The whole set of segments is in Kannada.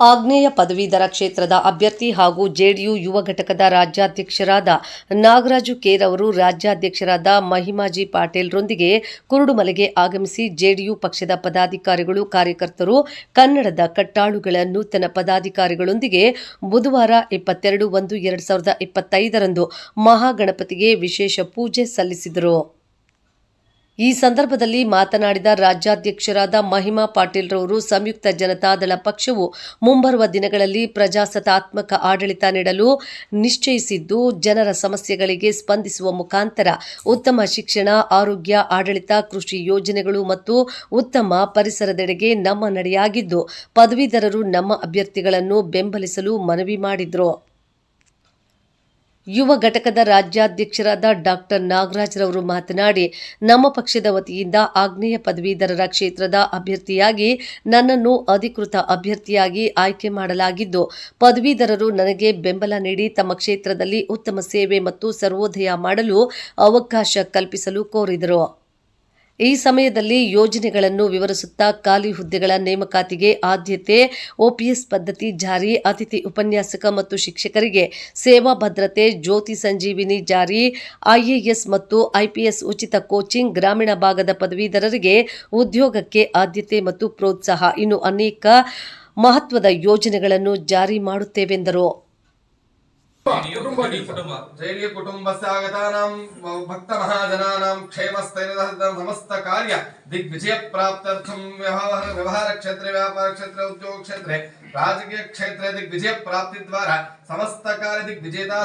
ಆಗ್ನೇಯ ಪದವೀಧರ ಕ್ಷೇತ್ರದ ಅಭ್ಯರ್ಥಿ ಹಾಗೂ ಜೆಡಿಯು ಯುವ ಘಟಕದ ರಾಜ್ಯಾಧ್ಯಕ್ಷರಾದ ನಾಗರಾಜು ಕೇರ್ ಅವರು ರಾಜ್ಯಾಧ್ಯಕ್ಷರಾದ ಮಹಿಮಾಜಿ ಪಾಟೀಲ್ರೊಂದಿಗೆ ಕುರುಡುಮಲೆಗೆ ಆಗಮಿಸಿ ಜೆಡಿಯು ಪಕ್ಷದ ಪದಾಧಿಕಾರಿಗಳು, ಕಾರ್ಯಕರ್ತರು, ಕನ್ನಡದ ಕಟ್ಟಾಳುಗಳ ನೂತನ ಪದಾಧಿಕಾರಿಗಳೊಂದಿಗೆ ಬುಧವಾರ ಇಪ್ಪತ್ತೆರಡು ಒಂದು ಎರಡು ಸಾವಿರದ ಇಪ್ಪತ್ತೈದರಂದು ಮಹಾಗಣಪತಿಗೆ ವಿಶೇಷ ಪೂಜೆ ಸಲ್ಲಿಸಿದರು. ಈ ಸಂದರ್ಭದಲ್ಲಿ ಮಾತನಾಡಿದ ರಾಜ್ಯಾಧ್ಯಕ್ಷರಾದ ಮಹಿಮಾ ಪಾಟೀಲ್ರವರು, ಸಂಯುಕ್ತ ಜನತಾದಳ ಪಕ್ಷವು ಮುಂಬರುವ ದಿನಗಳಲ್ಲಿ ಪ್ರಜಾಸತ್ತಾತ್ಮಕ ಆಡಳಿತ ನೀಡಲು ನಿಶ್ಚಯಿಸಿದ್ದು, ಜನರ ಸಮಸ್ಯೆಗಳಿಗೆ ಸ್ಪಂದಿಸುವ ಮುಖಾಂತರ ಉತ್ತಮ ಶಿಕ್ಷಣ, ಆರೋಗ್ಯ, ಆಡಳಿತ, ಕೃಷಿ ಯೋಜನೆಗಳು ಮತ್ತು ಉತ್ತಮ ಪರಿಸರದೆಡೆಗೆ ನಮ್ಮ ನಡೆಯಾಗಿದ್ದು, ಪದವೀಧರರು ನಮ್ಮ ಅಭ್ಯರ್ಥಿಗಳನ್ನು ಬೆಂಬಲಿಸಲು ಮನವಿ ಮಾಡಿದರು. ಯುವ ಘಟಕದ ರಾಜ್ಯಾಧ್ಯಕ್ಷರಾದ ಡಾಕ್ಟರ್ ನಾಗರಾಜ್ರವರು ಮಾತನಾಡಿ, ನಮ್ಮ ಪಕ್ಷದ ವತಿಯಿಂದ ಆಗ್ನೇಯ ಪದವೀಧರರ ಕ್ಷೇತ್ರದ ಅಭ್ಯರ್ಥಿಯಾಗಿ ನನ್ನನ್ನು ಅಧಿಕೃತ ಅಭ್ಯರ್ಥಿಯಾಗಿ ಆಯ್ಕೆ ಮಾಡಲಾಗಿದ್ದು, ಪದವೀಧರರು ನನಗೆ ಬೆಂಬಲ ನೀಡಿ ತಮ್ಮ ಕ್ಷೇತ್ರದಲ್ಲಿ ಉತ್ತಮ ಸೇವೆ ಮತ್ತು ಸರ್ವೋದಯ ಮಾಡಲು ಅವಕಾಶ ಕಲ್ಪಿಸಲು ಕೋರಿದರು. ಈ ಸಮಯದಲ್ಲಿ ಯೋಜನೆಗಳನ್ನು ವಿವರಿಸುತ್ತಾ ಖಾಲಿ ಹುದ್ದೆಗಳ ನೇಮಕಾತಿಗೆ ಆದ್ಯತೆ ಓಪಿಎಸ್ ಪದ್ಧತಿ ಜಾರಿ, ಅತಿಥಿ ಉಪನ್ಯಾಸಕ ಮತ್ತು ಶಿಕ್ಷಕರಿಗೆ ಸೇವಾ ಭದ್ರತೆ, ಜ್ಯೋತಿ ಸಂಜೀವಿನಿ ಜಾರಿ ಐಎಎಸ್ ಮತ್ತು ಐಪಿಎಸ್ ಉಚಿತ ಕೋಚಿಂಗ್ ಗ್ರಾಮೀಣ ಭಾಗದ ಪದವೀಧರರಿಗೆ ಉದ್ಯೋಗಕ್ಕೆ ಆದ್ಯತೆ ಮತ್ತು ಪ್ರೋತ್ಸಾಹ. ಇನ್ನು ಅನೇಕ ಮಹತ್ವದ ಯೋಜನೆಗಳನ್ನು ಜಾರಿ ಮಾಡುತ್ತೇವೆಂದರು. कुटुम्बनि कुटुम्ब जैनीय कुटुम्बस्य आगतानां व्यवहार व्यवहारक्षेत्रे व्यापारक्षेत्रे उद्योगक्षेत्रे राजकीयक्षेत्रे दिग्विजयप्राप्तिद्वारा दिग्विजेता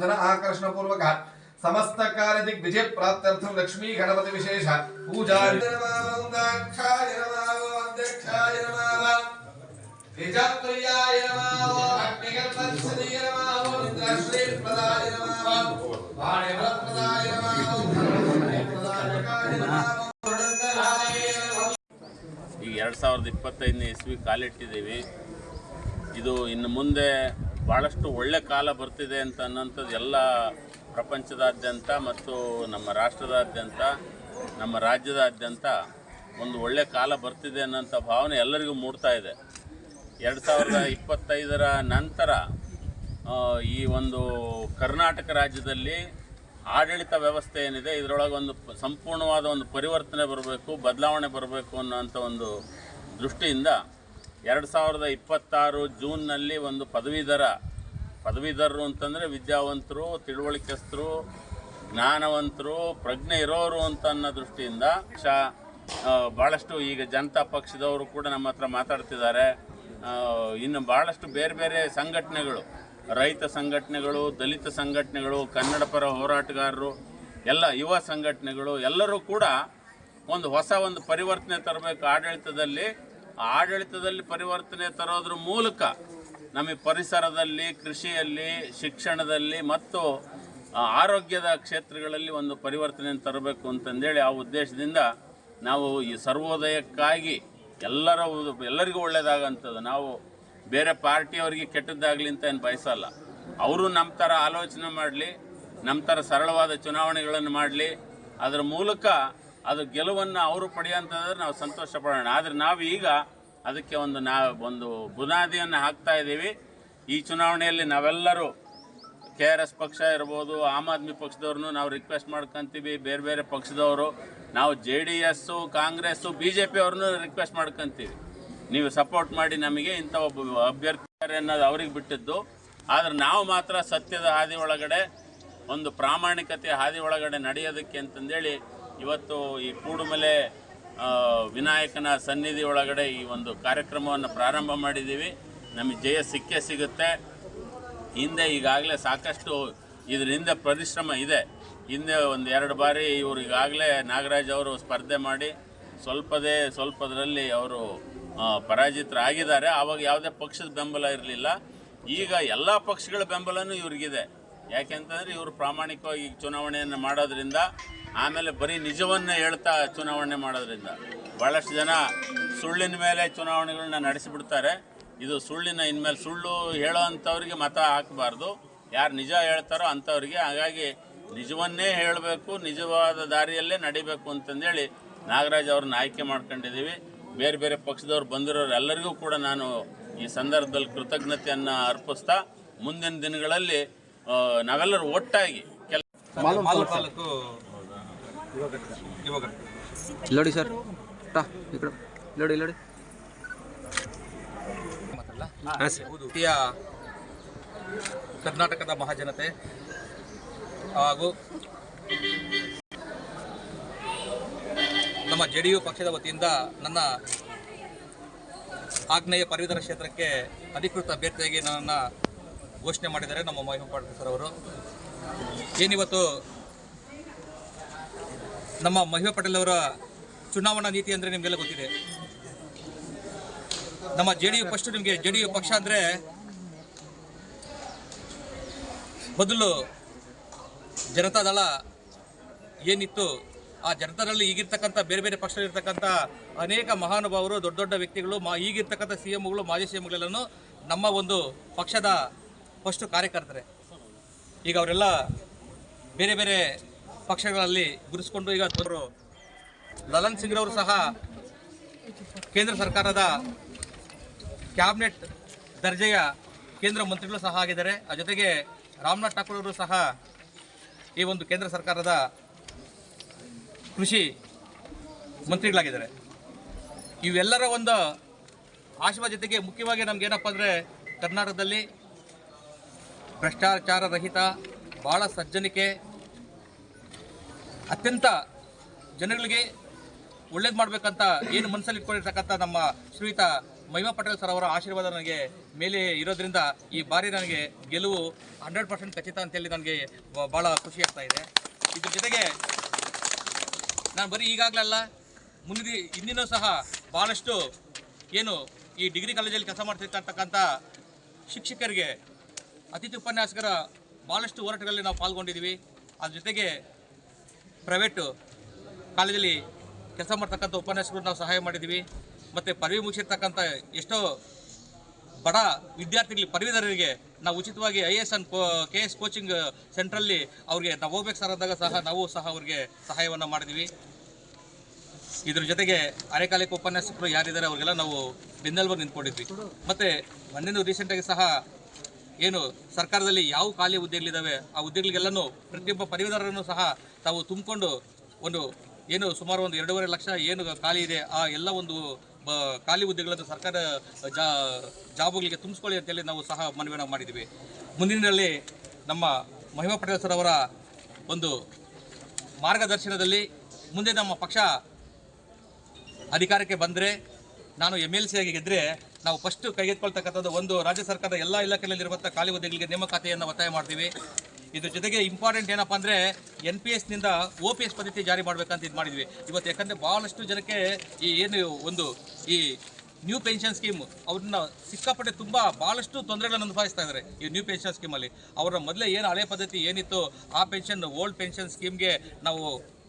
धनाकर्षता समस्त कार्य दिग्विजय प्राप्त लक्ष्मी गणपति विशेष पूजा नमः ಈಗ ಎರಡು ಸಾವಿರದ ಇಪ್ಪತ್ತೈದನೇ ಇಸ್ವಿ ಕಾಲಿಟ್ಟಿದ್ದೀವಿ. ಇದು ಇನ್ನು ಮುಂದೆ ಭಾಳಷ್ಟು ಒಳ್ಳೆ ಕಾಲ ಬರ್ತಿದೆ ಅಂತ ಅನ್ನೋಂಥದ್ದು ಎಲ್ಲ ಪ್ರಪಂಚದಾದ್ಯಂತ ಮತ್ತು ನಮ್ಮ ರಾಷ್ಟ್ರದಾದ್ಯಂತ, ನಮ್ಮ ರಾಜ್ಯದಾದ್ಯಂತ ಒಂದು ಒಳ್ಳೆ ಕಾಲ ಬರ್ತಿದೆ ಅನ್ನೋಂಥ ಭಾವನೆ ಎಲ್ಲರಿಗೂ ಮೂಡ್ತಾ ಇದೆ. ಎರಡು ಸಾವಿರದ ಇಪ್ಪತ್ತೈದರ ನಂತರ ಈ ಒಂದು ಕರ್ನಾಟಕ ರಾಜ್ಯದಲ್ಲಿ ಆಡಳಿತ ವ್ಯವಸ್ಥೆ ಏನಿದೆ, ಇದರೊಳಗೆ ಒಂದು ಸಂಪೂರ್ಣವಾದ ಒಂದು ಪರಿವರ್ತನೆ ಬರಬೇಕು, ಬದಲಾವಣೆ ಬರಬೇಕು ಅನ್ನೋಂಥ ಒಂದು ದೃಷ್ಟಿಯಿಂದ ಎರಡು ಸಾವಿರದ ಇಪ್ಪತ್ತಾರು ಜೂನ್ನಲ್ಲಿ ಒಂದು ಪದವೀಧರ, ಪದವೀಧರರು ಅಂತಂದರೆ ವಿದ್ಯಾವಂತರು, ತಿಳುವಳಿಕೆಸ್ತರು, ಜ್ಞಾನವಂತರು, ಪ್ರಜ್ಞೆ ಇರೋರು ಅಂತ ಅನ್ನೋ ದೃಷ್ಟಿಯಿಂದ ಶಾ ಭಾಳಷ್ಟು ಈಗ ಜನತಾ ಪಕ್ಷದವರು ಕೂಡ ನಮ್ಮ ಹತ್ರ ಮಾತಾಡ್ತಿದ್ದಾರೆ. ಇನ್ನು ಭಾಳಷ್ಟು ಬೇರೆ ಬೇರೆ ಸಂಘಟನೆಗಳು ರೈತ ಸಂಘಟನೆಗಳು, ದಲಿತ ಸಂಘಟನೆಗಳು ಕನ್ನಡ ಪರ ಹೋರಾಟಗಾರರು, ಎಲ್ಲ ಯುವ ಸಂಘಟನೆಗಳು, ಎಲ್ಲರೂ ಕೂಡ ಒಂದು ಹೊಸ ಒಂದು ಪರಿವರ್ತನೆ ತರಬೇಕು. ಆಡಳಿತದಲ್ಲಿ ಆಡಳಿತದಲ್ಲಿ ಪರಿವರ್ತನೆ ತರೋದ್ರ ಮೂಲಕ ನಮಗೆ ಪರಿಸರದಲ್ಲಿ, ಕೃಷಿಯಲ್ಲಿ, ಶಿಕ್ಷಣದಲ್ಲಿ ಮತ್ತು ಆರೋಗ್ಯದ ಕ್ಷೇತ್ರಗಳಲ್ಲಿ ಒಂದು ಪರಿವರ್ತನೆಯನ್ನು ತರಬೇಕು ಅಂತಂದೇಳಿ ಆ ಉದ್ದೇಶದಿಂದ ನಾವು ಈ ಸರ್ವೋದಯಕ್ಕಾಗಿ ಎಲ್ಲರ ಎಲ್ಲರಿಗೂ ಒಳ್ಳೆಯದಾಗಂಥದ್ದು ನಾವು ಬೇರೆ ಪಾರ್ಟಿಯವರಿಗೆ ಕೆಟ್ಟದ್ದಾಗಲಿ ಅಂತ ಏನು ಬಯಸಲ್ಲ. ಅವರು ನಮ್ಮ ಥರ ಆಲೋಚನೆ ಮಾಡಲಿ ನಮ್ಮ ಥರ ಸರಳವಾದ ಚುನಾವಣೆಗಳನ್ನು ಮಾಡಲಿ, ಅದರ ಮೂಲಕ ಅದು ಗೆಲುವನ್ನು ಅವರು ಪಡೆಯೋಂಥದ್ರೆ ನಾವು ಸಂತೋಷ ಪಡೋಣ. ಆದರೆ ನಾವು ಈಗ ಅದಕ್ಕೆ ಒಂದು ನಾ, ಒಂದು ಬುನಾದಿಯನ್ನು ಹಾಕ್ತಾ ಇದ್ದೀವಿ. ಈ ಚುನಾವಣೆಯಲ್ಲಿ ನಾವೆಲ್ಲರೂ ಕೆ ಆರ್ ಎಸ್ ಪಕ್ಷ ಇರ್ಬೋದು, ಆಮ್ ಆದ್ಮಿ ಪಕ್ಷದವ್ರನ್ನು ನಾವು ರಿಕ್ವೆಸ್ಟ್ ಮಾಡ್ಕೊಂತೀವಿ, ಬೇರೆ ಬೇರೆ ಪಕ್ಷದವರು. ನಾವು J D S, Congress, B J P ಅವ್ರನ್ನೂ ರಿಕ್ವೆಸ್ಟ್ ಮಾಡ್ಕೊಂತೀವಿ. ನೀವು ಸಪೋರ್ಟ್ ಮಾಡಿ ನಮಗೆ ಇಂಥ ಒಬ್ಬ ಅಭ್ಯರ್ಥಿ ಅನ್ನೋದು ಅವ್ರಿಗೆ ಬಿಟ್ಟಿದ್ದು. ಆದರೆ ನಾವು ಮಾತ್ರ ಸತ್ಯದ ಹಾದಿ ಒಳಗಡೆ, ಒಂದು ಪ್ರಾಮಾಣಿಕತೆ ಹಾದಿ ಒಳಗಡೆ ನಡೆಯೋದಕ್ಕೆ ಅಂತಂದೇಳಿ ಇವತ್ತು ಈ ಕೂಡುಮಲೆ ವಿನಾಯಕನ ಸನ್ನಿಧಿ ಒಳಗಡೆ ಈ ಒಂದು ಕಾರ್ಯಕ್ರಮವನ್ನು ಪ್ರಾರಂಭ ಮಾಡಿದ್ದೀವಿ. ನಮಗೆ ಜಯ ಸಿಕ್ಕೇ ಸಿಗುತ್ತೆ. ಹಿಂದೆ ಈಗಾಗಲೇ ಸಾಕಷ್ಟು ಇದರಿಂದ ಪರಿಶ್ರಮ ಇದೆ. ಹಿಂದೆ ಒಂದು ಎರಡು ಬಾರಿ ಇವರು ಈಗಾಗಲೇ ನಾಗರಾಜ್ ಅವರು ಸ್ಪರ್ಧೆ ಮಾಡಿ, ಸ್ವಲ್ಪದೇ, ಸ್ವಲ್ಪದರಲ್ಲಿ ಅವರು ಪರಾಜಿತರಾಗಿದ್ದಾರೆ. ಆವಾಗ ಯಾವುದೇ ಪಕ್ಷದ ಬೆಂಬಲ ಇರಲಿಲ್ಲ. ಈಗ ಎಲ್ಲ ಪಕ್ಷಗಳ ಬೆಂಬಲನೂ ಇವ್ರಿಗಿದೆ. ಯಾಕೆಂತಂದರೆ ಇವರು ಪ್ರಾಮಾಣಿಕವಾಗಿ ಚುನಾವಣೆಯನ್ನು ಮಾಡೋದ್ರಿಂದ, ಆಮೇಲೆ ಬರೀ ನಿಜವನ್ನು ಹೇಳ್ತಾ ಚುನಾವಣೆ ಮಾಡೋದ್ರಿಂದ. ಭಾಳಷ್ಟು ಜನ ಸುಳ್ಳಿನ ಮೇಲೆ ಚುನಾವಣೆಗಳನ್ನ ನಡೆಸಿಬಿಡ್ತಾರೆ. ಇದು ಸುಳ್ಳಿನ ಇನ್ಮೇಲೆ ಸುಳ್ಳು ಹೇಳೋ ಅಂಥವ್ರಿಗೆ ಮತ ಹಾಕಬಾರ್ದು. ಯಾರು ನಿಜ ಹೇಳ್ತಾರೋ ಅಂಥವ್ರಿಗೆ ಹಾಗಾಗಿ ನಿಜವನ್ನೇ ಹೇಳಬೇಕು, ನಿಜವಾದ ದಾರಿಯಲ್ಲೇ ನಡಿಬೇಕು ಅಂತಂದೇಳಿ ನಾಗರಾಜ್ ಅವ್ರನ್ನ ಆಯ್ಕೆ ಮಾಡ್ಕೊಂಡಿದ್ದೀವಿ. ಬೇರೆ ಬೇರೆ ಪಕ್ಷದವ್ರು ಬಂದಿರೋರು ಎಲ್ಲರಿಗೂ ಕೂಡ ನಾನು ಈ ಸಂದರ್ಭದಲ್ಲಿ ಕೃತಜ್ಞತೆಯನ್ನು ಅರ್ಪಿಸ್ತಾ ಮುಂದಿನ ದಿನಗಳಲ್ಲಿ ನಾವೆಲ್ಲರೂ ಒಟ್ಟಾಗಿ ಕೆಲ ಮಾಲೂರು ತಾಲೂಕು ಯುವ ನೋಡಿ ಸರ್. ಕರ್ನಾಟಕದ ಮಹಾಜನತೆ ಹಾಗೂ ನಮ್ಮ ಜೆ ಡಿ ಯು ಪಕ್ಷದ ವತಿಯಿಂದ ನನ್ನ ಆಗ್ನೇಯ ಪದವೀಧರ ಕ್ಷೇತ್ರಕ್ಕೆ ಅಧಿಕೃತ ಅಭ್ಯರ್ಥಿಯಾಗಿ ನನ್ನನ್ನು ಘೋಷಣೆ ಮಾಡಿದ್ದಾರೆ ನಮ್ಮ ಮಹಿಮಾ ಪಾಟೀಲ್ ಸರ್ ಅವರು. ಏನಿವತ್ತು ನಮ್ಮ ಮಹಿಮಾ ಪಟೇಲ್ ಅವರ ಚುನಾವಣಾ ನೀತಿ ಅಂದರೆ ನಿಮಗೆಲ್ಲ ಗೊತ್ತಿದೆ. ನಮ್ಮ ಜೆ ಡಿ ಯು ಫಸ್ಟ್ ನಿಮಗೆ ಜೆ ಡಿ ಯು ಪಕ್ಷ ಅಂದರೆ ಮೊದಲು ಜನತಾದಳ ಏನಿತ್ತು ಆ ಜನತಾದಲ್ಲಿ ಈಗಿರ್ತಕ್ಕಂಥ ಬೇರೆ ಬೇರೆ ಪಕ್ಷದಲ್ಲಿರ್ತಕ್ಕಂಥ ಅನೇಕ ಮಹಾನುಭಾವರು, ದೊಡ್ಡ ದೊಡ್ಡ ವ್ಯಕ್ತಿಗಳು, ಮಾ ಈಗಿರ್ತಕ್ಕಂಥ ಸಿ ಎಮ್ಗಳು ಮಾಜಿ ಸಿ ಎಮ್ಗಳೆಲ್ಲನೂ ನಮ್ಮ ಒಂದು ಪಕ್ಷದ ಫಸ್ಟು ಕಾರ್ಯಕರ್ತರೆ. ಈಗ ಅವರೆಲ್ಲ ಬೇರೆ ಬೇರೆ ಪಕ್ಷಗಳಲ್ಲಿ ಗುರುಸ್ಕೊಂಡು ಈಗ ಅವರು ಲಲನ್ ಸಿಂಗ್ರವರು ಸಹ ಕೇಂದ್ರ ಸರ್ಕಾರದ ಕ್ಯಾಬಿನೆಟ್ ದರ್ಜೆಯ ಕೇಂದ್ರ ಮಂತ್ರಿಗಳು ಸಹ ಆಗಿದ್ದಾರೆ. ಆ ಜೊತೆಗೆ ರಾಮನಾಥ್ ಠಾಕೂರ್ ಅವರು ಸಹ ಈ ಒಂದು ಕೇಂದ್ರ ಸರ್ಕಾರದ ಕೃಷಿ ಮಂತ್ರಿಗಳಾಗಿದ್ದಾರೆ. ಇವೆಲ್ಲರ ಒಂದು ಆಶೀರ್ವಾದ ಜೊತೆಗೆ ಮುಖ್ಯವಾಗಿ ನಮ್ಗೆ ಏನಪ್ಪ ಅಂದರೆ ಕರ್ನಾಟಕದಲ್ಲಿ ಭ್ರಷ್ಟಾಚಾರ ರಹಿತ ಭಾಳ ಸಜ್ಜನಿಕೆ, ಅತ್ಯಂತ ಜನಗಳಿಗೆ ಒಳ್ಳೇದು ಮಾಡಬೇಕಂತ ಏನು ಮನಸ್ಸಲ್ಲಿ ಇಟ್ಕೊಂಡಿರ್ತಕ್ಕಂಥ ನಮ್ಮ ಶ್ರೀಯುತ ಮಹಿಮಾ ಪಟೇಲ್ ಸರ್ ಅವರ ಆಶೀರ್ವಾದ ನನಗೆ ಮೇಲೆ ಇರೋದ್ರಿಂದ ಈ ಬಾರಿ ನನಗೆ ಗೆಲುವು ಹಂಡ್ರೆಡ್ ಪರ್ಸೆಂಟ್ ಖಚಿತ ಅಂತೇಳಿ ನನಗೆ ಭಾಳ ಖುಷಿ ಆಗ್ತಾ ಇದೆ. ಇದ್ರ ಜೊತೆಗೆ ನಾನು ಬರೀ ಈಗಾಗಲಲ್ಲ ಮುಂದಿನ ಇಂದಿನೂ ಸಹ ಭಾಳಷ್ಟು ಏನು ಈ ಡಿಗ್ರಿ ಕಾಲೇಜಲ್ಲಿ ಕೆಲಸ ಮಾಡ್ತಿರ್ತಕ್ಕಂಥ ಶಿಕ್ಷಕರಿಗೆ ಅತಿಥಿ ಉಪನ್ಯಾಸಕರ ಭಾಳಷ್ಟು ಹೋರಾಟಗಳಲ್ಲಿ ನಾವು ಪಾಲ್ಗೊಂಡಿದ್ದೀವಿ. ಅದ್ರ ಜೊತೆಗೆ ಪ್ರೈವೇಟು ಕಾಲೇಜಲ್ಲಿ ಕೆಲಸ ಮಾಡ್ತಕ್ಕಂಥ ಉಪನ್ಯಾಸಕರು ನಾವು ಸಹಾಯ ಮಾಡಿದ್ದೀವಿ. ಮತ್ತು ಪದವಿ ಮುಗಿಸಿರ್ತಕ್ಕಂಥ ಎಷ್ಟೋ ಬಡ ವಿದ್ಯಾರ್ಥಿಗಳಿಗೆ, ಪದವೀಧರರಿಗೆ ನಾವು ಉಚಿತವಾಗಿ I S and K S coaching ಸೆಂಟ್ರಲ್ಲಿ ಅವ್ರಿಗೆ ನಾವು ಹೋಗ್ಬೇಕು ಸರ್ ಅಂದಾಗ ಸಹ ನಾವು ಸಹ ಅವ್ರಿಗೆ ಸಹಾಯವನ್ನು ಮಾಡಿದ್ವಿ. ಇದ್ರ ಜೊತೆಗೆ ಅರೆಕಾಲಿಕ ಉಪನ್ಯಾಸಕರು ಯಾರಿದ್ದಾರೆ ಅವ್ರಿಗೆಲ್ಲ ನಾವು ಬೆನ್ನೆಲುಬಾಗಿ ನಿಂತ್ಕೊಂಡಿದ್ವಿ. ಮತ್ತು ಮೊನ್ನೆ ರೀಸೆಂಟಾಗಿ ಸಹ ಏನು ಸರ್ಕಾರದಲ್ಲಿ ಯಾವ ಖಾಲಿ ಹುದ್ದೆಗಳಿದ್ದಾವೆ, ಆ ಹುದ್ದೆಗಳಿಗೆಲ್ಲನೂ ಪ್ರತಿಯೊಬ್ಬ ಪದವೀಧರರನ್ನು ಸಹ ತಾವು ತುಂಬಿಕೊಂಡು ಒಂದು ಏನು ಸುಮಾರು ಒಂದು ಎರಡೂವರೆ ಲಕ್ಷ ಏನು ಖಾಲಿ ಇದೆ, ಆ ಎಲ್ಲ ಒಂದು ಖಾಲಿ ಹುದ್ದೆಗಳನ್ನು ಸರ್ಕಾರ ಜಾ, ಜಾಬುಗಳಿಗೆ ತುಂಬಿಸ್ಕೊಳ್ಳಿ ಅಂತೇಳಿ ನಾವು ಸಹ ಮನವಿಯನ್ನು ಮಾಡಿದ್ದೀವಿ. ಮುಂದಿನಲ್ಲಿ ನಮ್ಮ ಮಹಿಮಾ ಪಟೇಲ್ ಸರ್ ಅವರ ಒಂದು ಮಾರ್ಗದರ್ಶನದಲ್ಲಿ ಮುಂದೆ ನಮ್ಮ ಪಕ್ಷ ಅಧಿಕಾರಕ್ಕೆ ಬಂದರೆ, ನಾನು ಎಂ ಎಲ್ ಸಿ ಆಗಿ ಗೆದ್ದರೆ ನಾವು ಫಸ್ಟ್ ಕೈಗೆತ್ಕೊಳ್ತಕ್ಕಂಥದ್ದು ಒಂದು ರಾಜ್ಯ ಸರ್ಕಾರದ ಎಲ್ಲ ಇಲಾಖೆಯಲ್ಲಿರುವಂಥ ಖಾಲಿ ಹುದ್ದೆಗಳಿಗೆ ನೇಮಕಾತಿಯನ್ನು ಒತ್ತಾಯ ಮಾಡ್ತೀವಿ. ಇದ್ರ ಜೊತೆಗೆ ಇಂಪಾರ್ಟೆಂಟ್ ಏನಪ್ಪ ಅಂದರೆ ಎನ್ ಪಿ ಎಸ್ನಿಂದ ಒ ಪಿ ಎಸ್ ಪದ್ಧತಿ ಜಾರಿ ಮಾಡಬೇಕಂತ ಇದು ಮಾಡಿದ್ವಿ. ಇವತ್ತು ಯಾಕಂದರೆ ಭಾಳಷ್ಟು ಜನಕ್ಕೆ ಈ ಏನು ಒಂದು ಈ ನ್ಯೂ ಪೆನ್ಷನ್ ಸ್ಕೀಮ್ ಅವ್ರನ್ನ ಸಿಕ್ಕಾಪಟ್ಟೆ ತುಂಬ ಭಾಳಷ್ಟು ತೊಂದರೆಗಳನ್ನು ಅನುಭವಿಸ್ತಾ ಇದ್ದಾರೆ ಈ ನ್ಯೂ ಪೆನ್ಷನ್ ಸ್ಕೀಮಲ್ಲಿ ಅವರ ಮೊದಲೇ ಏನು ಹಳೆ ಪದ್ಧತಿ ಏನಿತ್ತು, ಆ ಪೆನ್ಷನ್ ಓಲ್ಡ್ ಪೆನ್ಷನ್ ಸ್ಕೀಮ್ಗೆ ನಾವು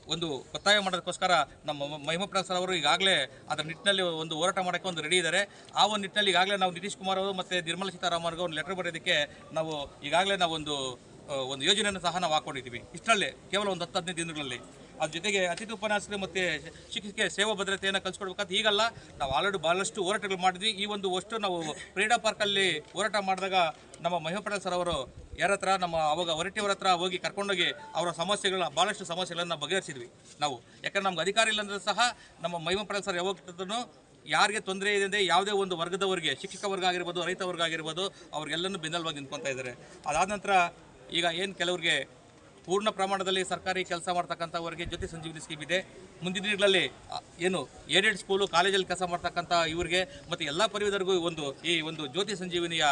ಒಂದು ಒತ್ತಾಯ ಮಾಡೋದಕ್ಕೋಸ್ಕರ ನಮ್ಮ ಮಹಿಮಾ ಸರ್ ಅವರು ಈಗಾಗಲೇ ಅದರ ನಿಟ್ಟಿನಲ್ಲಿ ಒಂದು ಹೋರಾಟ ಮಾಡೋಕ್ಕೆ ಒಂದು ರೆಡಿ ಇದ್ದಾರೆ ಆ ಒಂದು ನಿಟ್ಟಿನಲ್ಲಿ ಈಗಾಗಲೇ ನಾವು ನಿತೀಶ್ ಕುಮಾರ್ ಅವರು ಮತ್ತು ನಿರ್ಮಲಾ ಸೀತಾರಾಮನ್ ಒಂದು ಲೆಟರ್ ಬರೆಯೋದಕ್ಕೆ ನಾವು ಈಗಾಗಲೇ ನಾವು ಒಂದು ಯೋಜನೆಯನ್ನು ಸಹ ನಾವು ಹಾಕೊಂಡಿದ್ದೀವಿ. ಇಷ್ಟರಲ್ಲೇ ಕೇವಲ ಒಂದು ಹತ್ತು ಹದಿನೈದು ದಿನಗಳಲ್ಲಿ. ಅದ್ರ ಜೊತೆಗೆ ಅತಿಥಿ ಉಪನ್ಯಾಸಕರು ಮತ್ತು ಶಿಕ್ಷಕರಿಗೆ ಸೇವಾ ಭದ್ರತೆಯನ್ನು ಕಲ್ಸ್ಕೊಡ್ಬೇಕಂತ ಈಗಲ್ಲ ನಾವು ಆಲ್ರೆಡಿ ಭಾಳಷ್ಟು ಹೋರಾಟಗಳು ಮಾಡಿದ್ವಿ. ಈ ಒಂದು ಅಷ್ಟು ನಾವು ಕ್ರೀಡಾ ಪಾರ್ಕಲ್ಲಿ ಹೋರಾಟ ಮಾಡಿದಾಗ ನಮ್ಮ ಮಹಿಮಾ ಸರ್ ಅವರು ಯಾರ ಹತ್ರ, ನಮ್ಮ ಅವಾಗ ಹೊರಟಿಯವರ ಹತ್ರ ಹೋಗಿ ಕರ್ಕೊಂಡೋಗಿ ಅವರ ಸಮಸ್ಯೆಗಳನ್ನ ಭಾಳಷ್ಟು ಸಮಸ್ಯೆಗಳನ್ನು ಬಗೆಹರಿಸಿದ್ವಿ ನಾವು. ಯಾಕಂದ್ರೆ ನಮ್ಗೆ ಅಧಿಕಾರ ಇಲ್ಲ ಅಂದ್ರೆ ಸಹ ನಮ್ಮ ಮಹಿಮಾ ಸರ್ ಯಾವಾಗ ಯಾರಿಗೆ ತೊಂದರೆ ಇದೆ ಅಂದರೆ ಯಾವುದೇ ಒಂದು ವರ್ಗದವರಿಗೆ, ಶಿಕ್ಷಕ ವರ್ಗ ಆಗಿರ್ಬೋದು, ರೈತ ವರ್ಗ ಆಗಿರ್ಬೋದು, ಅವ್ರಿಗೆಲ್ಲನೂ ಬೆನ್ನಲ್ವಾಗಿ ನಿಂತ್ಕೊತಾ ಇದ್ದಾರೆ. ಅದಾದ ನಂತರ ಈಗ ಏನು ಕೆಲವರಿಗೆ ಪೂರ್ಣ ಪ್ರಮಾಣದಲ್ಲಿ ಸರ್ಕಾರಿ ಕೆಲಸ ಮಾಡ್ತಕ್ಕಂಥವ್ರಿಗೆ ಜೊತೆ ಸಂಜೀವಿನಿ ಸ್ಕೀಮ್ ಇದೆ. ಮುಂದಿನ ದಿನಗಳಲ್ಲಿ ಏನು, ಏಡೆಡ್ ಸ್ಕೂಲು ಕಾಲೇಜಲ್ಲಿ ಕೆಲಸ ಮಾಡ್ತಕ್ಕಂಥ ಇವರಿಗೆ ಮತ್ತು ಎಲ್ಲ ಪರಿವಿಧರಿಗೂ ಒಂದು, ಈ ಒಂದು ಜ್ಯೋತಿ ಸಂಜೀವಿನಿಯ,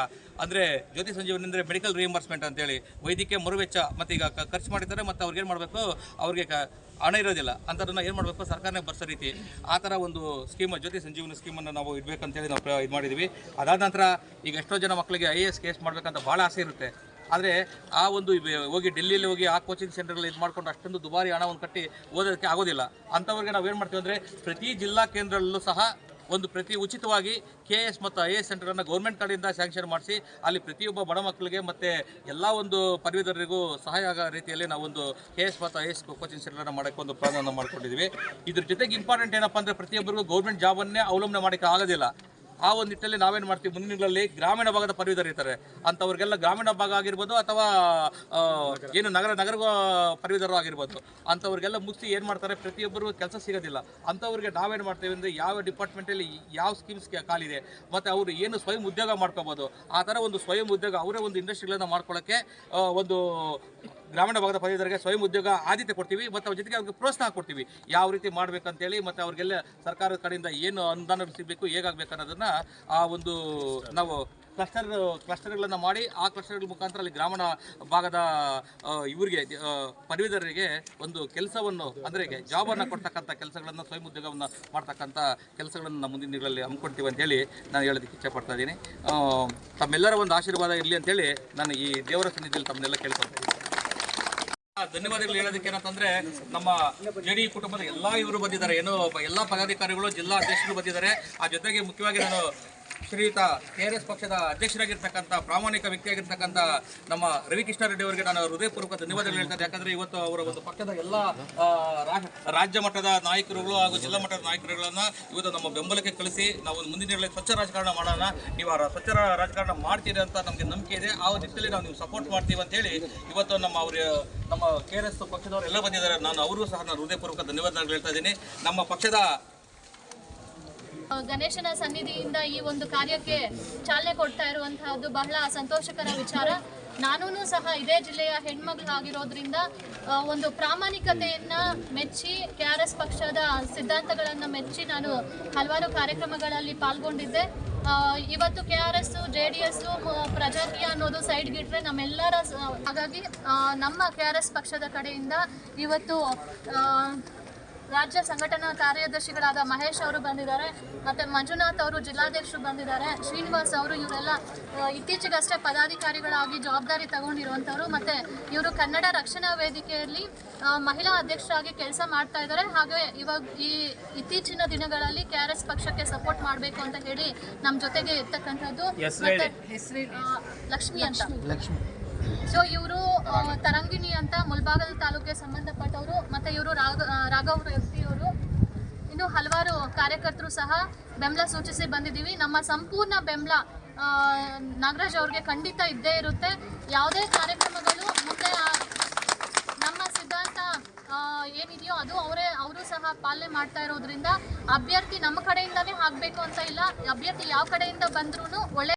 ಅಂದರೆ ಜ್ಯೋತಿ ಸಂಜೀವಿನಿ ಅಂದರೆ ಮೆಡಿಕಲ್ ರಿಯಂಬರ್ಸ್ಮೆಂಟ್ ಅಂತೇಳಿ ವೈದ್ಯಕೀಯ ಮರುವೆಚ್ಚ ಮತ್ತು ಈಗ ಖರ್ಚು ಮಾಡಿದ್ದಾರೆ ಮತ್ತು ಅವ್ರಿಗೆ ಏನು ಮಾಡಬೇಕು, ಅವ್ರಿಗೆ ಕ, ಹಣ ಇರೋದಿಲ್ಲ. ಅಂಥದ್ದನ್ನು ಏನು ಮಾಡಬೇಕು, ಸರ್ಕಾರನೇ ಬರ್ಸೋ ರೀತಿ ಆ ಥರ ಒಂದು ಸ್ಕೀಮ್ ಜ್ಯೋತಿ ಸಂಜೀವಿನಿ ಸ್ಕೀಮನ್ನು ನಾವು ಇಡಬೇಕಂತೇಳಿ ನಾವು ಇದು ಮಾಡಿದ್ದೀವಿ ಅದಾದ ನಂತರ ಈಗ ಎಷ್ಟೋ ಜನ ಮಕ್ಕಳಿಗೆ ಐ ಎ ಎಸ್ ಕೇಸ್ ಮಾಡಬೇಕಂತ ಭಾಳ ಆಸೆ ಇರುತ್ತೆ. ಆದರೆ ಆ ಒಂದು ಹೋಗಿ ಡೆಲ್ಲಿಯಲ್ಲಿ ಹೋಗಿ ಆ ಕೋಚಿಂಗ್ ಸೆಂಟರ್ಗಳಲ್ಲಿ ಇದು ಮಾಡ್ಕೊಂಡು ಅಷ್ಟೊಂದು ದುಬಾರಿ ಹಣವನ್ನು ಕಟ್ಟಿ ಓದೋದಕ್ಕೆ ಆಗೋದಿಲ್ಲ. ಅಂಥವ್ರಿಗೆ ನಾವು ಏನು ಮಾಡ್ತೀವಿ ಅಂದರೆ ಪ್ರತಿ ಜಿಲ್ಲಾ ಕೇಂದ್ರಗಳಲ್ಲೂ ಸಹ ಒಂದು ಪ್ರತಿ ಉಚಿತವಾಗಿ ಕೆ ಎಸ್ ಮತ್ತು ಐ ಎಸ್ ಸೆಂಟರನ್ನು ಗೌರ್ಮೆಂಟ್ ಕಡೆಯಿಂದ ಸ್ಯಾಂಕ್ಷನ್ ಮಾಡಿಸಿ ಅಲ್ಲಿ ಪ್ರತಿಯೊಬ್ಬ ಬಡ ಮಕ್ಕಳಿಗೆ ಮತ್ತು ಎಲ್ಲ ಒಂದು ಪದವೀಧರರಿಗೂ ಸಹಾಯ ಆಗೋ ರೀತಿಯಲ್ಲಿ ನಾವೊಂದು ಕೆ ಎಸ್ ಮತ್ತು ಐ ಎಸ್ ಕೋಚಿಂಗ್ ಸೆಂಟರ್ನ ಮಾಡೋಕ್ಕೆ ಒಂದು ಪ್ಲಾನನ್ನು ಮಾಡ್ಕೊಂಡಿದ್ದೀವಿ ಇದ್ರ ಜೊತೆಗೆ ಇಂಪಾರ್ಟೆಂಟ್ ಏನಪ್ಪ ಅಂದರೆ ಪ್ರತಿಯೊಬ್ಬರಿಗೂ ಗೌರ್ಮೆಂಟ್ ಜಾಬನ್ನೇ ಅವಲಂಬನೆ ಮಾಡೋಕ್ಕೆ ಆಗೋದಿಲ್ಲ. ಆ ಒಂದು ನಿಟ್ಟಲ್ಲಿ ನಾವೇನು ಮಾಡ್ತೀವಿ? ಮುಂದಿನ ದಿನಗಳಲ್ಲಿ ಗ್ರಾಮೀಣ ಭಾಗದ ಪದವೀಧರು ಅಂಥವ್ರಿಗೆಲ್ಲ ಗ್ರಾಮೀಣ ಭಾಗ ಆಗಿರ್ಬೋದು ಅಥವಾ ಏನು ನಗರ ನಗರ ಪದವೀಧರು ಆಗಿರ್ಬೋದು. ಅಂಥವ್ರಿಗೆಲ್ಲ ಮುಗಿಸಿ ಏನು ಮಾಡ್ತಾರೆ? ಪ್ರತಿಯೊಬ್ಬರು ಕೆಲಸ ಸಿಗೋದಿಲ್ಲ. ಅಂಥವ್ರಿಗೆ ನಾವೇನು ಮಾಡ್ತೇವೆ ಅಂದರೆ ಯಾವ ಡಿಪಾರ್ಟ್ಮೆಂಟಲ್ಲಿ ಯಾವ ಸ್ಕೀಮ್ಸ್ ಕಾಲಿದೆ ಮತ್ತು ಅವರು ಏನು ಸ್ವಯಂ ಉದ್ಯೋಗ ಮಾಡ್ಕೋಬೋದು, ಆ ಥರ ಒಂದು ಸ್ವಯಂ ಉದ್ಯೋಗ ಅವರೇ ಒಂದು ಇಂಡಸ್ಟ್ರಿಗಳನ್ನು ಮಾಡ್ಕೊಳ್ಳೋಕ್ಕೆ ಒಂದು ಗ್ರಾಮೀಣ ಭಾಗದ ಪದವೀಧರಿಗೆ ಸ್ವಯಂ ಉದ್ಯೋಗ ಆದ್ಯತೆ ಕೊಡ್ತೀವಿ ಮತ್ತು ಅವ್ರ ಜೊತೆಗೆ ಅವ್ರಿಗೆ ಪ್ರೋತ್ಸಾಹ ಕೊಡ್ತೀವಿ. ಯಾವ ರೀತಿ ಮಾಡ್ಬೇಕಂತೇಳಿ ಮತ್ತು ಅವ್ರಿಗೆಲ್ಲ ಸರ್ಕಾರದ ಕಡೆಯಿಂದ ಏನು ಅನುದಾನ ಸಿಗಬೇಕು, ಹೇಗಾಗಬೇಕು ಅನ್ನೋದನ್ನು ಆ ಒಂದು ನಾವು ಕ್ಲಸ್ಟರ್ ಕ್ಲಸ್ಟರ್ಗಳನ್ನು ಮಾಡಿ ಆ ಕ್ಲಸ್ಟರ್ಗಳ ಮುಖಾಂತರ ಅಲ್ಲಿ ಗ್ರಾಮೀಣ ಭಾಗದ ಇವರಿಗೆ ಪದವೀಧರರಿಗೆ ಒಂದು ಕೆಲಸವನ್ನು ಅಂದರೆ ಜಾಬನ್ನು ಕೊಡ್ತಕ್ಕಂಥ ಕೆಲಸಗಳನ್ನು, ಸ್ವಯಂ ಉದ್ಯೋಗವನ್ನು ಮಾಡ್ತಕ್ಕಂಥ ಕೆಲಸಗಳನ್ನು ನಮ್ಮ ಮುಂದಿನ ದಿನಗಳಲ್ಲಿ ಹಮ್ಮಿಕೊಡ್ತೀವಿ ಅಂತೇಳಿ ನಾನು ಹೇಳೋದಕ್ಕೆ ಇಚ್ಛೆಪಡ್ತಾ ಇದ್ದೀನಿ. ತಮ್ಮೆಲ್ಲರ ಒಂದು ಆಶೀರ್ವಾದ ಇರಲಿ ಅಂತೇಳಿ ನಾನು ಈ ದೇವರ ಸನ್ನಿಧಿಯಲ್ಲಿ ತಮ್ಮನ್ನೆಲ್ಲ ಕೇಳ್ಕೊಳ್ತೀನಿ ಧನ್ಯವಾದಗಳು ಹೇಳೋದಕ್ಕೆ ಏನಂತಂದ್ರೆ, ನಮ್ಮ ಜೆಡಿ ಕುಟುಂಬದ ಎಲ್ಲಾ ಇವರು ಬಂದಿದ್ದಾರೆ. ಏನೋ ಎಲ್ಲಾ ಪದಾಧಿಕಾರಿಗಳು, ಜಿಲ್ಲಾ ಅಧ್ಯಕ್ಷರು ಬಂದಿದ್ದಾರೆ. ಆ ಜೊತೆಗೆ ಮುಖ್ಯವಾಗಿ ನಾನು ಶ್ರೀಯುತ ಕೆ ಆರ್ ಎಸ್ ಪಕ್ಷದ ಅಧ್ಯಕ್ಷರಾಗಿರ್ತಕ್ಕಂಥ, ಪ್ರಾಮಾಣಿಕ ವ್ಯಕ್ತಿಯಾಗಿರ್ತಕ್ಕಂಥ ನಮ್ಮ ರವಿಕೃಷ್ಣ ರೆಡ್ಡಿ ಅವರಿಗೆ ನಾನು ಹೃದಯಪೂರ್ವಕ ಧನ್ಯವಾದಗಳು ಹೇಳ್ತಾರೆ ಯಾಕಂದ್ರೆ ಇವತ್ತು ಅವರ ಒಂದು ಪಕ್ಷದ ಎಲ್ಲ ರಾಜ್ಯ ಮಟ್ಟದ ನಾಯಕರುಗಳು ಹಾಗೂ ಜಿಲ್ಲಾ ಮಟ್ಟದ ನಾಯಕರುಗಳನ್ನ ಇವತ್ತು ನಮ್ಮ ಬೆಂಬಲಕ್ಕೆ ಕಳಿಸಿ ನಾವು ಮುಂದಿನ ದಿನಗಳಲ್ಲಿ ಸ್ವಚ್ಛ ರಾಜಕಾರಣ ಮಾಡೋಣ. ನೀವು ಸ್ವಚ್ಛ ರಾಜಕಾರಣ ಮಾಡ್ತೀರಿ ಅಂತ ನಮಗೆ ನಂಬಿಕೆ ಇದೆ. ಆ ನಿಟ್ಟಿನಲ್ಲಿ ನಾವು ನೀವು ಸಪೋರ್ಟ್ ಮಾಡ್ತೀವಿ ಅಂತ ಹೇಳಿ ಇವತ್ತು ನಮ್ಮ ಅವ್ರ, ನಮ್ಮ ಕೆ ಆರ್ ಎಸ್ ಪಕ್ಷದವರು ಎಲ್ಲ ಬಂದಿದ್ದಾರೆ. ನಾನು ಅವರಿಗೂ ಸಹ ನಾನು ಹೃದಯಪೂರ್ವಕ ಧನ್ಯವಾದಗಳು ಹೇಳ್ತಾ ಇದ್ದೀನಿ. ನಮ್ಮ ಪಕ್ಷದ ಗಣೇಶನ ಸನ್ನಿಧಿಯಿಂದ ಈ ಒಂದು ಕಾರ್ಯಕ್ಕೆ ಚಾಲನೆ ಕೊಡ್ತಾ ಇರುವಂತಹದ್ದು ಬಹಳ ಸಂತೋಷಕರ ವಿಚಾರ. ನಾನೂ ಸಹ ಇದೇ ಜಿಲ್ಲೆಯ ಹೆಣ್ಮಗಳು ಆಗಿರೋದ್ರಿಂದ ಒಂದು ಪ್ರಾಮಾಣಿಕತೆಯನ್ನ ಮೆಚ್ಚಿ, ಕೆ ಆರ್ ಎಸ್ ಪಕ್ಷದ ಸಿದ್ಧಾಂತಗಳನ್ನು ಮೆಚ್ಚಿ ನಾನು ಹಲವಾರು ಕಾರ್ಯಕ್ರಮಗಳಲ್ಲಿ ಪಾಲ್ಗೊಂಡಿದ್ದೆ. ಇವತ್ತು K R S, J D S Prajakiya ಅನ್ನೋದು ಸೈಡ್ಗಿಟ್ರೆ ನಮ್ಮೆಲ್ಲರ ಹಾಗಾಗಿ ನಮ್ಮ ಕೆ ಆರ್ ಎಸ್ ಪಕ್ಷದ ಕಡೆಯಿಂದ ಇವತ್ತು ರಾಜ್ಯ ಸಂಘಟನಾ ಕಾರ್ಯದರ್ಶಿಗಳಾದ ಮಹೇಶ್ ಅವರು ಬಂದಿದ್ದಾರೆ ಮತ್ತೆ ಮಂಜುನಾಥ್ ಅವರು ಜಿಲ್ಲಾಧ್ಯಕ್ಷರು ಬಂದಿದ್ದಾರೆ ಶ್ರೀನಿವಾಸ್ ಅವರು ಇವರೆಲ್ಲ ಇತ್ತೀಚೆಗಷ್ಟೇ ಪದಾಧಿಕಾರಿಗಳಾಗಿ ಜವಾಬ್ದಾರಿ ತಗೊಂಡಿರುವಂಥವ್ರು ಮತ್ತೆ ಇವರು ಕನ್ನಡ ರಕ್ಷಣಾ ವೇದಿಕೆಯಲ್ಲಿ ಮಹಿಳಾ ಅಧ್ಯಕ್ಷರಾಗಿ ಕೆಲಸ ಮಾಡ್ತಾ ಇದ್ದಾರೆ. ಹಾಗೆ ಇವಾಗ ಈ ಇತ್ತೀಚಿನ ದಿನಗಳಲ್ಲಿ ಕೆ ಆರ್ ಎಸ್ ಪಕ್ಷಕ್ಕೆ ಸಪೋರ್ಟ್ ಮಾಡಬೇಕು ಅಂತ ಹೇಳಿ ನಮ್ಮ ಜೊತೆಗೆ ಇರ್ತಕ್ಕಂಥದ್ದು. ಲಕ್ಷ್ಮಿ ಅಂತ. ಸೊ ಇವರು ತರಂಗಿಣಿ ಅಂತ ಮುಲ್ಬಾಗಲ್ ತಾಲೂಕಿಗೆ ಇವರು ರಾಘ ಎಫ್ ವ್ಯಕ್ತಿಯವರು ಇನ್ನು ಹಲವಾರು ಕಾರ್ಯಕರ್ತರು ಸಹ ಬೆಂಬಲ ಸೂಚಿಸಿ ಬಂದಿದ್ದೀವಿ. ನಮ್ಮ ಸಂಪೂರ್ಣ ಬೆಂಬಲ ನಾಗರಾಜ್ ಅವ್ರಿಗೆ ಖಂಡಿತ ಇದ್ದೇ ಇರುತ್ತೆ. ಯಾವುದೇ ಕಾರ್ಯಕ್ರಮಗಳು ಮುಂದೆ ನಮ್ಮ ಸಿದ್ಧಾಂತ ಏನಿದೆಯೋ ಅದು ಅವರೇ, ಅವರು ಸಹ ಪಾಲನೆ ಮಾಡ್ತಾ ಇರೋದ್ರಿಂದ ಅಭ್ಯರ್ಥಿ ನಮ್ಮ ಕಡೆಯಿಂದನೇ ಆಗಬೇಕು ಅಂತ ಇಲ್ಲ. ಅಭ್ಯರ್ಥಿ ಯಾವ ಕಡೆಯಿಂದ ಬಂದ್ರೂ ಒಳ್ಳೆ